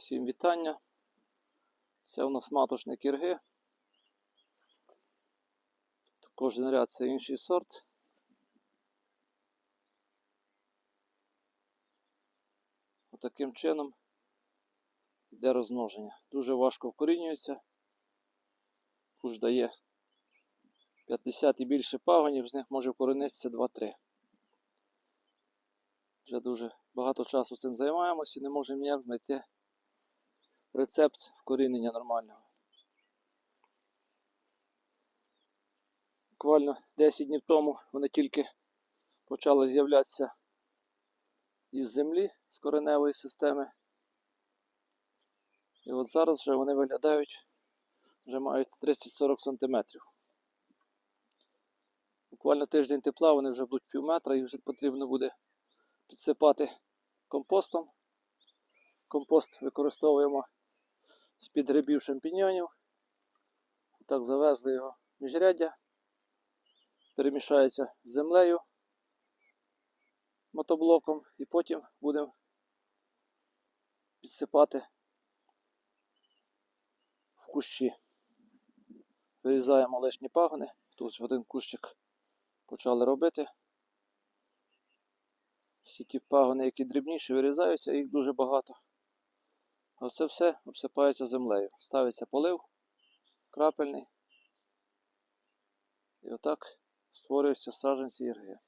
Всім вітання. Це у нас маточні кірги. Кожен ряд це інший сорт. Отаким чином йде розмноження. Дуже важко вкорінюється. Куж дає 50 і більше пагонів, з них може вкоренитися 2-3. Вже дуже багато часу цим займаємося і не можемо ніяк знайти рецепт вкорінення нормального. Буквально 10 днів тому вони тільки почали з'являтися із землі, з кореневої системи. І от зараз вже вони виглядають, вже мають 30-40 см. Буквально тиждень тепла, вони вже будуть пів метра і вже потрібно буде підсипати компостом. Компост використовуємо з-під грибів шампіньонів. Так завезли його міжряддя. Перемішається з землею мотоблоком і потім будемо підсипати в кущі. Вирізаємо лишні пагони. Тут один кущик почали робити. Всі ті пагони, які дрібніші, вирізаються, їх дуже багато. А це все обсипається землею. Ставиться полив крапельний. І отак створюються саджанці ірги.